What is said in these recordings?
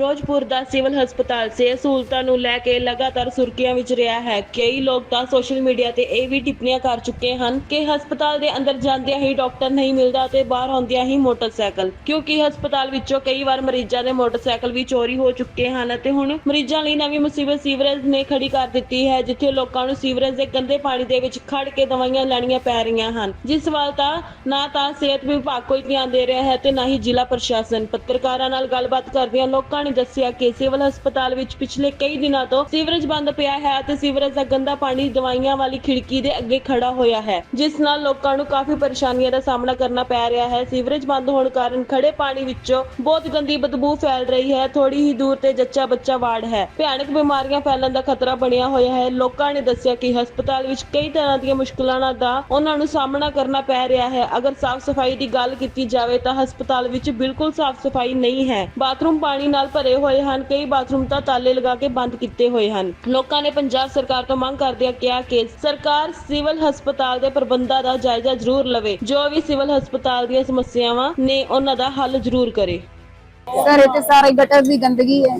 ਫਿਰੋਜ਼ਪੁਰ ਦਾ civil ਹਸਪਤਾਲ ਸਿਹਤ ਸਹੂਲਤਾਂ ਨੂੰ ਲੈ ਕੇ ਲਗਾਤਾਰ ਸੁਰਖੀਆਂ ਵਿੱਚ ਰਿਹਾ ਹੈ। ਕਈ ਲੋਕ ਤਾਂ ਸੋਸ਼ਲ ਮੀਡੀਆ ਤੇ ਇਹ ਵੀ ਟਿੱਪਣੀਆਂ ਕਰ ਚੁੱਕੇ ਹਨ ਕਿ ਹਸਪਤਾਲ ਦੇ ਅੰਦਰ ਜਾਂਦਿਆਂ ਹੀ ਡਾਕਟਰ ਨਹੀਂ ਮਿਲਦਾ ਤੇ ਬਾਹਰ ਆਉਂਦਿਆਂ ਹੀ ਮੋਟਰਸਾਈਕਲ। ਕਿਉਂਕਿ ਹਸਪਤਾਲ ਵਿੱਚੋਂ ਕਈ ਵਾਰ ਮਰੀਜ਼ਾਂ ਦੇ ਮੋਟਰਸਾਈਕਲ ਵੀ ਚੋਰੀ ਹੋ ਚੁੱਕੇ ਹਨ ਅਤੇ ਹੁਣ ਮਰੀਜ਼ਾਂ ਲਈ ਨਵੀਂ ਮੁਸੀਬਤ ਸੀਵਰੇਜ ਨੇ ਖੜੀ ਕਰ ਦਿੱਤੀ ਹੈ, ਜਿੱਥੇ ਲੋਕਾਂ ਨੂੰ ਸੀਵਰੇਜ ਦੇ ਗੰਦੇ ਪਾਣੀ ਦੇ ਵਿੱਚ ਖੜ ਕੇ ਦਵਾਈਆਂ ਲੈਣੀਆਂ ਪੈ ਰਹੀਆਂ ਹਨ। ਜਿਸ ਵੱਲ ਤਾਂ ਨਾ ਤਾਂ ਸਿਹਤ ਵਿਭਾਗ ਕੋਈ ਧਿਆਨ ਦੇ ਰਿਹਾ ਹੈ ਤੇ ਨਾ ਹੀ ਜ਼ਿਲ੍ਹਾ ਪ੍ਰਸ਼ਾਸਨ। ਪੱਤਰਕਾਰਾਂ ਨਾਲ ਗੱਲਬਾਤ ਕਰਦਿਆਂ ਲੋਕਾਂ ਨੇ ਦੱਸਿਆ ਕਿ ਸਿਵਲ ਹਸਪਤਾਲ ਵਿੱਚ ਪਿਛਲੇ ਕਈ ਦਿਨਾਂ ਤੋਂ ਸੀਵਰੇਜ ਬੰਦ ਪਿਆ ਹੈ ਅਤੇ ਸੀਵਰੇਜ ਦਾ ਗੰਦਾ ਪਾਣੀ ਦਵਾਈਆਂ ਵਾਲੀ ਖਿੜਕੀ ਦੇ ਅੱਗੇ ਖੜਾ ਹੋਇਆ ਹੈ, ਜਿਸ ਨਾਲ ਲੋਕਾਂ ਨੂੰ ਕਾਫੀ ਪਰੇਸ਼ਾਨੀਆਂ ਦਾ ਸਾਹਮਣਾ ਕਰਨਾ ਪੈ ਰਿਹਾ ਹੈ। ਸੀਵਰੇਜ ਬੰਦ ਹੋਣ ਕਾਰਨ ਖੜੇ ਪਾਣੀ ਵਿੱਚੋਂ ਬਹੁਤ ਗੰਦੀ ਬਦਬੂ ਫੈਲ ਰਹੀ ਹੈ। ਥੋੜੀ ਹੀ ਦੂਰ ਤੇ ਜੱਚਾ ਬੱਚਾ ਵਾਰਡ ਹੈ। ਭਿਆਨਕ ਬਿਮਾਰੀਆਂ ਫੈਲਣ ਦਾ ਖਤਰਾ ਬਣਿਆ ਹੋਇਆ ਹੈ। ਲੋਕਾਂ ਨੇ ਦੱਸਿਆ ਕਿ ਹਸਪਤਾਲ ਵਿੱਚ ਕਈ ਤਰ੍ਹਾਂ ਦੀਆਂ ਮੁਸ਼ਕਲਾਂ ਦਾ ਉਹਨਾਂ ਨੂੰ ਸਾਹਮਣਾ ਕਰਨਾ ਪੈ ਰਿਹਾ ਹੈ। ਅਗਰ ਸਾਫ਼ ਸਫ਼ਾਈ ਦੀ ਗੱਲ ਕੀਤੀ ਜਾਵੇ ਤਾਂ ਹਸਪਤਾਲ ਵਿੱਚ ਬਿਲਕੁਲ ਸਾਫ਼ ਸਫ਼ਾਈ ਨਹੀਂ ਹੈ। ਬਾਥਰੂਮ ਪਾਣੀ ਨਾਲ ਭਰੇ ਹੋਏ ਹਨ। ਕਈ ਬਾਥਰੂਮ ਤਾਂ ਤਾਲੇ ਲਗਾ ਕੇ ਬੰਦ ਕੀਤੇ ਹੋਏ ਹਨ। ਲੋਕਾਂ ਨੇ ਪੰਜਾਬ ਸਰਕਾਰ ਤੋਂ ਮੰਗ ਕਰਦਿਆਂ ਕਿਹਾ ਕਿ ਸਰਕਾਰ ਸਿਵਲ ਹਸਪਤਾਲ ਦੇ ਪ੍ਰਬੰਧਾਂ ਦਾ ਜਾਇਜ਼ਾ ਜ਼ਰੂਰ ਲਵੇ। ਜੋ ਵੀ ਸਿਵਲ ਹਸਪਤਾਲ ਦੀਆਂ ਸਮੱਸਿਆਵਾਂ ਨੇ, ਉਹਨਾਂ ਦਾ ਹੱਲ ਜ਼ਰੂਰ ਕਰੇ। ਸਰ ਇੱਥੇ ਸਾਰੇ ਗਟਰ ਦੀ ਗੰਦਗੀ ਹੈ।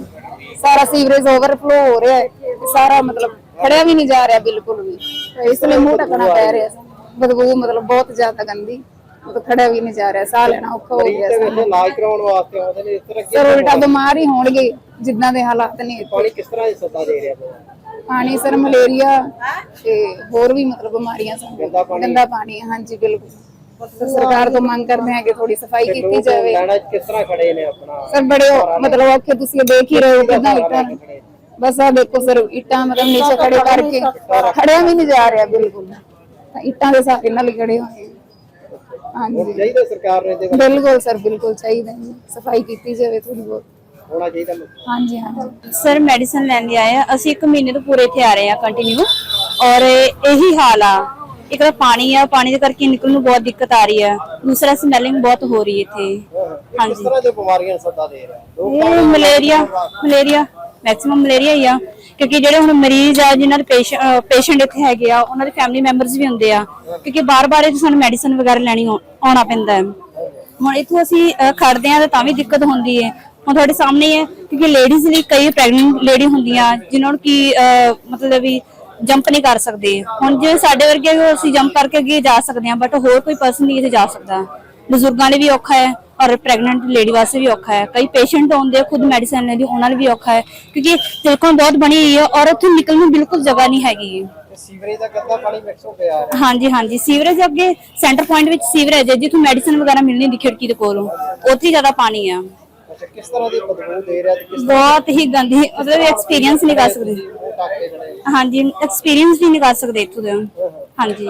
ਸਾਰਾ ਸੀਵਰੇਜ ਓਵਰਫਲੋ ਹੋ ਰਿਹਾ ਹੈ ਸਾਰਾ ਮਤਲਬ ਖੜਿਆ ਵੀ ਨਹੀਂ ਜਾ ਰਿਹਾ ਬਿਲਕੁਲ ਵੀ। ਇਸ ਲਈ ਮੂੰਹ ਢਕਣਾ ਪੈ ਰਿਹਾ ਬਦਬੂ ਮਤਲਬ ਬਹੁਤ ਜ਼ਿਆਦਾ ਗੰਦੀ। ਖੜਿਆ ਵੀ ਨਹੀਂ ਜਾ ਰਿਹਾ ਸਾਹ ਲੈਣਾ ਔਖਾ ਹੋ ਗਿਆ। ਵੇਲੇ ਇਲਾਜ ਕਰਾਉਣ ਵਾਸਤੇ ਆਉਂਦੇ ਨੇ ਇਸ ਤਰ੍ਹਾਂ ਸਰ ਉਲਟਾ ਬਿਮਾਰ ਹੀ ਹੋਣਗੇ ਜਿੱਦਾਂ ਦੇ ਹਾਲਾਤ ਨੇ ਪਾਣੀ ਕਿਸ ਤਰ੍ਹਾਂ ਦੀ ਸੱਦਾ ਦੇ ਰਿਹਾ? ਪਾਣੀ ਸਰ ਮਲੇਰੀਆ ਤੇ ਹੋਰ ਵੀ ਮਤਲਬ ਬਿਮਾਰੀਆਂ ਸਾਨੂੰ। ਗੰਦਾ ਪਾਣੀ। ਹਾਂਜੀ ਬਿਲਕੁਲ। ਸਰਕਾਰ ਤੋਂ ਮੰਗ ਕਰਦੇ ਹਾਂ ਕਿ ਥੋੜੀ ਸਫ਼ਾਈ ਕੀਤੀ ਜਾਵੇ। ਕਿਸ ਤਰ੍ਹਾਂ ਖੜੇ ਨੇ ਆਪਣਾ? ਸਰ ਬੜੇ ਮਤਲਬ ਔਖੇ ਤੁਸੀਂ ਦੇਖ ਹੀ ਰਹੇ ਹੋ ਕਿਦਾਂ ਇੱਟਾਂ ਬਸ ਆ ਦੇਖੋ ਸਰ ਇੱਟਾਂ ਮਤਲਬ ਨੀਚੇ ਖੜੇ ਕਰਕੇ ਖੜਿਆ ਵੀ ਨਹੀਂ ਜਾ ਰਿਹਾ ਬਿਲਕੁਲ। ਇੱਟਾਂ ਦੇ ਸਾਰੇ ਨਾਲ ਖੜੇ ਹੋਏ ਹਾਂਜੀ। ਚਾਹੀਦਾ ਸਰਕਾਰ ਨੇ ਤੇ ਬਿਲਕੁਲ ਸਰ ਬਿਲਕੁਲ ਚਾਹੀਦਾ ਜੀ। ਸਫ਼ਾਈ ਕੀਤੀ ਜਾਵੇ ਥੋੜੀ ਬਹੁਤ। ਹੋਣਾ ਚਾਹੀਦਾ ਹਾਂਜੀ ਹਾਂਜੀ। ਸਰ ਮੈਡੀਸਨ ਲੈਣ ਲਈ ਆਏ ਆ। ਅਸੀਂ ਇੱਕ ਮਹੀਨੇ ਤੋਂ ਪੂਰੇ ਇੱਥੇ ਆ ਰਹੇ ਆ ਕੰਟੀਨਿਊ ਔਰ ਇਹੀ ਹਾਲ ਆ। ਇੱਕ ਤਾਂ ਪਾਣੀ ਆ ਪਾਣੀ ਦੇ ਕਰਕੇ ਨਿਕਲਣ ਨੂੰ ਬਹੁਤ ਦਿੱਕਤ ਆ ਰਹੀ ਹੈ ਦੂਸਰਾ ਸਮੈਲਿੰਗ ਬਹੁਤ ਹੋ ਰਹੀ ਇੱਥੇ। ਕਿਸ ਤਰ੍ਹਾਂ ਦੀ ਬਿਮਾਰੀਆਂ ਸੱਦਾ ਦੇ ਰਿਹਾ ਲੋਕ ਇਹ ਮਲੇਰੀਆ ਮਲੇਰੀਆ ਮੈਕਸਿਮਮ ਮਲੇਰੀਆ ਹੀ ਆ। ਕਿਉਂਕਿ ਜਿਹੜੇ ਹੁਣ ਮਰੀਜ਼ ਆ, ਜਿਨ੍ਹਾਂ ਦੇ ਪੇਸ਼ੈਂਟ ਇੱਥੇ ਹੈਗੇ ਆ, ਉਹਨਾਂ ਦੇ ਫੈਮਿਲੀ ਮੈਂਬਰਸ ਵੀ ਹੁੰਦੇ ਆ, ਕਿਉਂਕਿ ਬਾਰ-ਬਾਰ ਇੱਥੇ ਸਾਨੂੰ ਮੈਡੀਸਨ ਵਗੈਰਾ ਲੈਣੀ ਆਉਣਾ ਪੈਂਦਾ ਹੈ। ਹੁਣ ਇੱਥੋਂ ਅਸੀਂ ਖੜਦੇ ਆ ਤਾਂ ਵੀ ਦਿੱਕਤ ਹੁੰਦੀ ਹੈ। ਹੁਣ ਤੁਹਾਡੇ ਸਾਹਮਣੇ ਹੈ ਕਿਉਂਕਿ ਲੇਡੀਜ਼ ਲਈ ਕਈ ਪ੍ਰੈਗਨੈਂਟ ਲੇਡੀ ਹੁੰਦੀਆਂ, ਜਿਨ੍ਹਾਂ ਨੂੰ ਕੀ ਮਤਲਬ ਵੀ ਜੰਪ ਨਹੀਂ ਕਰ ਸਕਦੇ। ਹੁਣ ਜਿਵੇਂ ਸਾਡੇ ਵਰਗੇ ਅਸੀਂ ਜੰਪ ਕਰਕੇ ਅੱਗੇ ਜਾ ਸਕਦੇ ਹਾਂ ਬਟ ਹੋਰ ਕੋਈ ਪਰਸਨ ਨਹੀਂ ਇੱਥੇ ਜਾ ਸਕਦਾ। ਬਜ਼ੁਰਗਾਂ ਲਈ ਵੀ ਔਖਾ ਹੈ। ਔਰ ਪ੍ਰੈਗਨੈਂਟ ਲੇਡੀ ਵਾਸਤੇ ਵੀ ਔਖਾ ਹੈ। ਕਈ ਪੇਸ਼ੈਂਟ ਆਉਂਦੇ ਆ ਖੁਦ ਮੈਡੀਸਨ ਲੈਂਦੇ ਉਹਨਾਂ ਲਈ ਵੀ ਔਖਾ ਹੈ ਕਿਉਂਕਿ ਤਿਲਕਣ ਬਹੁਤ ਬਣੀ ਹੋਈ ਹੈ ਔਰ ਉੱਥੇ ਨਿਕਲਣ ਨੂੰ ਬਿਲਕੁਲ ਜਗ੍ਹਾ ਨਹੀਂ ਹੈਗੀ। ਤੇ ਸੀਵਰੇਜ ਦਾ ਗੰਦਾ ਪਾਣੀ ਮਿਕਸ ਹੋ ਕੇ ਆ ਰਿਹਾ ਹਾਂਜੀ ਹਾਂਜੀ। ਸੀਵਰੇਜ ਅੱਗੇ ਸੈਂਟਰ ਪੁਆਇੰਟ ਵਿੱਚ ਸੀਵਰੇਜ ਹੈ ਜਿੱਥੋਂ ਮੈਡੀਸਨ ਵਗੈਰਾ ਮਿਲਣੀ ਦੀ ਖਿੜਕੀ ਦੇ ਕੋਲੋਂ ਉੱਥੇ ਹੀ ਜ਼ਿਆਦਾ ਪਾਣੀ ਆ। ਅੱਛਾ ਕਿਸ ਤਰ੍ਹਾਂ ਦੀ ਬਦਬੂ ਦੇ ਰਿਹਾ ਤੇ ਕਿਸ ਬਹੁਤ ਹੀ ਗੰਦੀ ਮਤਲਬ ਐਕਸਪੀਰੀਅੰਸ ਨਹੀਂ ਕਰ ਸਕਦੇ। ਹਾਂਜੀ ਐਕਸਪੀਰੀਅੰਸ ਨਹੀਂ ਕਰ ਸਕਦੇ ਇੱਥੋਂ ਦੇ। ਹਾਂਜੀ।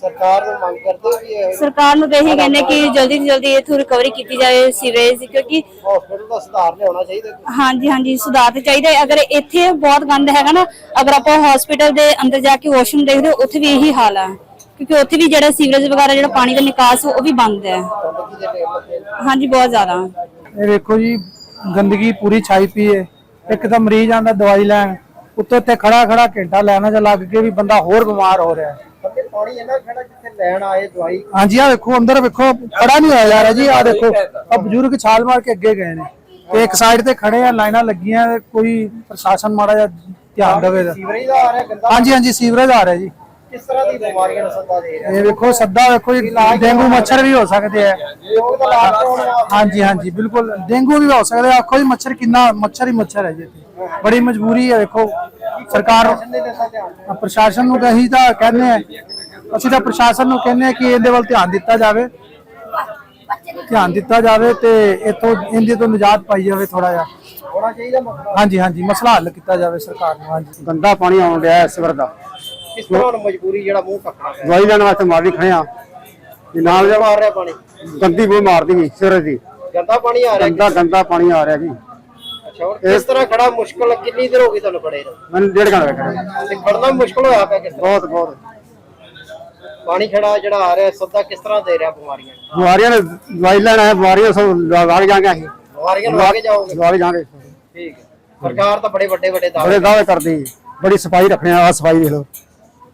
ਸਰਕਾਰ ਨੂੰ ਮੰਗ ਕਰਦੇ ਵੀ ਇਹ ਸਰਕਾਰ ਨੂੰ ਤਾਂ ਇਹੀ ਕਹਿੰਦੇ ਕਿ ਜਲਦੀ ਤੋਂ ਜਲਦੀ ਇੱਥੋਂ ਰਿਕਵਰੀ ਕੀਤੀ ਜਾਵੇ ਸੀਵਰੇਜ ਦੀ ਕਿਉਂਕਿ ਹਸਪੀਟਲ ਦਾ ਸੁਧਾਰ ਲਿਆਉਣਾ ਚਾਹੀਦਾ ਹਾਂਜੀ ਹਾਂਜੀ ਸੁਧਾਰ ਤੇ ਚਾਹੀਦਾ ਹੈ। ਅਗਰ ਇੱਥੇ ਬਹੁਤ ਗੰਦ ਹੈਗਾ ਨਾ ਅਗਰ ਆਪਾਂ ਹਸਪੀਟਲ ਦੇ ਅੰਦਰ ਜਾ ਕੇ ਵਾਸ਼ਰੂਮ ਦੇਖਦੇ ਹੋ ਉੱਥੇ ਵੀ ਇਹੀ ਹਾਲ ਹੈ ਕਿਉਂਕਿ ਉੱਥੇ ਵੀ ਜਿਹੜਾ ਸੀਵਰੇਜ ਵਗੈਰਾ ਜਿਹੜਾ ਪਾਣੀ ਦਾ ਨਿਕਾਸ ਉਹ ਵੀ ਬੰਦ ਹੈ। ਹਾਂਜੀ ਬਹੁਤ ਜ਼ਿਆਦਾ। ਇਹ ਵੇਖੋ ਜੀ ਗੰਦਗੀ ਪੂਰੀ ਛਾਈ ਪਈ ਹੈ ਇੱਕ ਤਾਂ ਮਰੀਜ਼ ਆਂਦਾ ਦਵਾਈ ਲੈਣ ਉੱਤੋਂ ਤੇ ਖੜਾ ਖੜਾ ਘੰਟਾ ਲੈਣਾ ਚ ਲੱਗ ਕੇ ਵੀ ਬੰਦਾ ਹੋਰ ਬਿਮਾਰ ਹੋ ਰਿਹਾ। ਹੈ ਪਾਣੀ ਇਹਨਾਂ ਖੜਾ ਜਿੱਥੇ ਲੈਣ ਆਏ ਦਵਾਈ? ਹਾਂਜੀ ਆ ਵੇਖੋ ਅੰਦਰ ਵੇਖੋ ਖੜਾ ਨਹੀਂ ਹੋਇਆ ਜਾ ਰਿਹਾ ਜੀ ਆ ਦੇਖੋ ਆ ਬਜ਼ੁਰਗ ਛਾਲ ਮਾਰ ਕੇ ਅੱਗੇ ਗਏ ਨੇ। ਤੇ ਇੱਕ ਸਾਈਡ ਤੇ ਖੜੇ ਆ ਲਾਈਨਾਂ ਲੱਗੀਆਂ ਕੋਈ ਪ੍ਰਸ਼ਾਸਨ ਮਾੜਾ ਜਿਹਾ ਧਿਆਨ ਦੇਵੇ ਦਾ ਸੀਵਰੇਜ ਦਾ ਆ ਰਿਹਾ ਗੰਦਾ ਹਾਂਜੀ ਹਾਂਜੀ ਸੀਵਰੇਜ ਆ ਰਿਹਾ ਜੀ। ਕਿਸ ਤਰ੍ਹਾਂ ਦੀ ਬਿਮਾਰੀਆਂ ਨੂੰ ਸੱਦਾ ਦੇ ਰਿਹਾ? ਇਹ ਵੇਖੋ ਸੱਦਾ ਵੇਖੋ ਜੀ ਡੇਂਗੂ ਮੱਛਰ ਵੀ ਹੋ ਸਕਦੇ ਆ। ਦਾ ਹਾਂਜੀ ਹਾਂਜੀ ਬਿਲਕੁਲ ਡੇਂਗੂ ਵੀ ਹੋ ਸਕਦਾ ਆਖੋ ਜੀ ਮੱਛਰ ਕਿੰਨਾ ਮੱਛਰ ਹੀ ਮੱਛਰ ਹੈ ਜੀ ਇੱਥੇ। ਬੜੀ ਮਜਬੂਰੀ ਹੈ ਵੇਖੋ। ਸਰਕਾਰ ਪ੍ਰਸ਼ਾਸਨ ਨੂੰ ਅਸੀਂ ਤਾਂ ਕਹਿੰਦੇ ਆ। ਅਸੀਂ ਤਾਂ ਪ੍ਰਸ਼ਾਸਨ ਨੂੰ ਕਹਿੰਦੇ ਆ ਕਿ ਇਹਦੇ ਵੱਲ ਧਿਆਨ ਦਿੱਤਾ ਜਾਵੇ। ਧਿਆਨ ਦਿੱਤਾ ਜਾਵੇ ਤੇ ਇਥੋਂ ਇਹਦੇ ਤੋਂ ਨਿਜਾਤ ਪਾਈ ਜਾਵੇ ਥੋੜਾ ਜਿਹਾ। ਹੋਣਾ ਚਾਹੀਦਾ ਮਸਲਾ ਹਾਂਜੀ ਹਾਂਜੀ ਮਸਲਾ ਹੱਲ ਕੀਤਾ ਜਾਵੇ ਸਰਕਾਰ ਨੂੰ ਹਾਂਜੀ। ਗੰਦਾ ਪਾਣੀ ਆਉਣ ਡਿਆ ਇਸ ਵਾਰ ਦਾ। ਕਿਸ ਤਰ੍ਹਾਂ ਹੁਣ ਮਜਬੂਰੀ ਜਿਹੜਾ ਮੂੰਹ ਕੱਟਣਾ ਪਿਆ ਦਵਾਈ ਲੈਣ ਵਾਸਤੇ ਮਾਰ ਵੀ ਖੜੇ ਆ। ਤੇ ਨਾਲ ਕਿਉਂ ਮਾਰ ਰਿਹਾ ਪਾਣੀ। ਗੰਦੀ ਬੋ ਮਾਰਦੀ ਵੀ ਸਿਰ ਦੀ। ਗੰਦਾ ਪਾਣੀ ਆ ਰਿਹਾ ਗੰਦਾ ਗੰਦਾ ਪਾਣੀ ਆ ਰਿਹਾ ਜੀ। ਅੱਛਾ ਕਿਸ ਤਰ੍ਹਾਂ ਖੜਾ? ਮੁਸ਼ਕਲ ਕਿੰਨੀ ਦੇਰ ਹੋ ਗਈ ਤੁਹਾਨੂੰ ਖੜੇ ਨੂੰ? ਮੈਨੂੰ ਡੇਢ ਘੰਟਾ ਖੜੇ ਤੇ ਖੜਨਾ ਮੁਸ਼ਕਲ ਹੋਇਆ ਪਿਆ ਕਿਸ ਤਰ੍ਹਾਂ? ਬਹੁਤ ਬਹੁਤ। ਪਾਣੀ ਖੜਾ ਜਿਹੜਾ ਆ ਰਿਹਾ ਸੱਦਾ ਕਿਸ ਤਰ੍ਹਾਂ ਦੇ ਰਿਹਾ ਬਿਮਾਰੀਆਂ ਨੂੰ? ਬਿਮਾਰੀਆਂ ਨੇ ਦਵਾਈ ਲੈਣ ਆਏ ਬਿਮਾਰੀਆਂ ਸਭ ਲੱਗ ਜਾਣਗੇ ਅਸੀਂ। ਬਿਮਾਰੀਆਂ ਨੂੰ ਅੱਗੇ ਜਾਓਗੇ? ਲੱਗ ਜਾਣਗੇ। ਠੀਕ ਹੈ। ਸਰਕਾਰ ਤਾਂ ਬੜੇ ਵੱਡੇ ਵੱਡੇ ਦਾਅਵੇ ਬੜੇ ਦਾਅਵੇ ਕਰਦੀ। ਬੜੀ ਸਫ਼ਾਈ ਰੱਖਣੇ ਆ ਸਫ਼ਾਈ ਦੇਖ ਲਓ।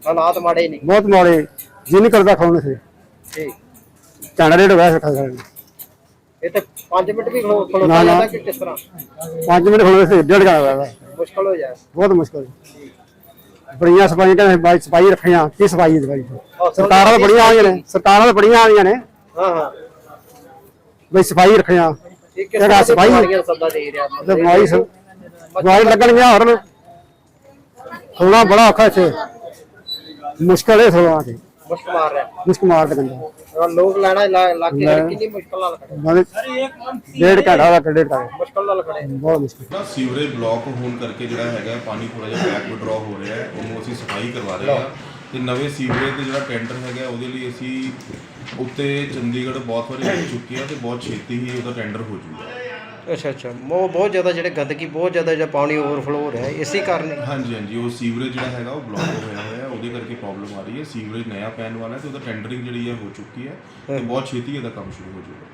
ਹਾਲਾਤ ਮਾੜੇ ਨਹੀਂ ਬਹੁਤ ਮਾੜੇ। ਜੀ ਨਹੀਂ ਕਰਦਾ ਖਾਣ ਸੇ ਠੀਕ। ਝਾਣਾ ਰੇਟ ਹੋਇਆ ਖਾ ਸਕਦੇ ਇਹ ਤਾਂ 5 ਮਿੰਟ ਵੀ ਖਲੋ- ਖਲੋਤਾ ਨਾ, ਨਾ। ਜਾਂਦਾ ਕਿ ਕਿਸ ਤਰ੍ਹਾਂ? 5 ਮਿੰਟ ਖਲੋਏ ਸੀ ਡੇਢ ਘੰਟਾ ਵਾ। ਮੁਸ਼ਕਲ ਹੋ ਜਾਏ ਬਹੁਤ ਮੁਸ਼ਕਲ। ਬੜੀਆਂ ਸਫਾਈਆਂ ਕਹਿੰਦੇ ਬਾਈ ਸਫ਼ਾਈ ਰੱਖੀਆਂ ਕੀ ਸਫ਼ਾਈ ਬਾਈ? ਸਰਕਾਰਾਂ ਤਾਂ ਬੜੀਆਂ ਆਈਆਂ ਨੇ ਸਰਕਾਰਾਂ ਤਾਂ ਬੜੀਆਂ ਆਈਆਂ ਨੇ। ਹਾਂ ਹਾਂ। ਬਈ ਸਫ਼ਾਈ ਰੱਖੀਆਂ। ਇਹ ਕਿਸ ਤਰ੍ਹਾਂ ਦੀ ਸਫਾਈ- ਬਿਮਾਰੀਆਂ ਦਾ ਸੱਦਾ ਦੇ ਰਿਹਾ ਤੇ ਲੱਗਣਗੀਆਂ ਹੋਰ ਥੋੜਾ ਬੜਾ ਔਖਾ ਇੱਥੇ। ਮੁਸ਼ਕਲ ਹੈ ਥੋੜਾ ਤੇ। ਮੁਸ਼ਕ ਮਾਰ ਰਿਹਾ। ਮੁਸ਼ਕ ਮਾਰ ਦੇ ਨਾਲ ਡੇਢ ਘੰਟਾ ਦਾ ਡੇਢ ਘੰਟਾ। ਨਾਲ ਖੜੇ। ਬਹੁਤ ਮੁਸ਼ਕਲ। ਨਾ ਸੀਵਰੇਜ ਬਲਾਕ ਹੋਣ ਕਰਕੇ ਜਿਹੜਾ ਹੈਗਾ ਪਾਣੀ ਥੋੜਾ ਜਿਹਾ ਬੈਕ ਵਿਡਰਾ ਹੋ ਰਿਹਾ ਹੈ ਉਹਨੂੰ ਅਸੀਂ ਸਫ਼ਾਈ ਕਰਵਾ ਰਹੇ ਹਾਂ। ਤੇ ਨਵੇਂ ਸੀਵਰੇਜ ਦੇ ਜਿਹੜਾ ਟੈਂਡਰ ਹੈਗਾ ਉਹਦੇ ਲਈ ਅਸੀਂ ਉੱਤੇ ਚੰਡੀਗੜ੍ਹ ਬਹੁਤ ਵਾਰੀ ਲੱਗ ਚੁੱਕੇ ਆ ਤੇ ਬਹੁਤ ਛੇਤੀ ਹੀ ਉਹਦਾ ਟੈਂਡਰ ਹੋ ਅੱਛਾ ਅੱਛਾ। ਉਹ ਬਹੁਤ ਜ਼ਿਆਦਾ ਜਿਹੜੇ ਗੰਦਗੀ ਬਹੁਤ ਜ਼ਿਆਦਾ ਜਿਹੜਾ ਪਾਣੀ ਓਵਰਫਲੋ ਹੋ ਰਿਹਾ ਹੈ ਇਸੇ ਕਾਰਨ ਹੀ। ਹਾਂਜੀ ਹਾਂਜੀ। ਉਹ ਸੀਵਰੇਜ ਜਿਹੜਾ ਹੈਗਾ ਉਹ ਬਲਾਕ ਹੋਇਆ ਹੋਇਆ ਹੈ। ਉਹਦੇ ਕਰਕੇ ਪ੍ਰੋਬਲਮ ਆ ਰਹੀ ਹੈ। ਸੀਵਰੇਜ ਨਇਆ ਪੈਣ ਵਾਲਾ ਹੈ ਤੇ ਉਹਦਾ ਟੈਂਡਰਿੰਗ ਜਿਹੜੀ ਹੈ ਹੋ ਚੁੱਕੀ ਹੈ ਤੇ ਬਹੁਤ ਛੇਤੀ ਇਹਦਾ ਕੰਮ ਸ਼ੁਰੂ ਹੋ ਜਾਊਗਾ।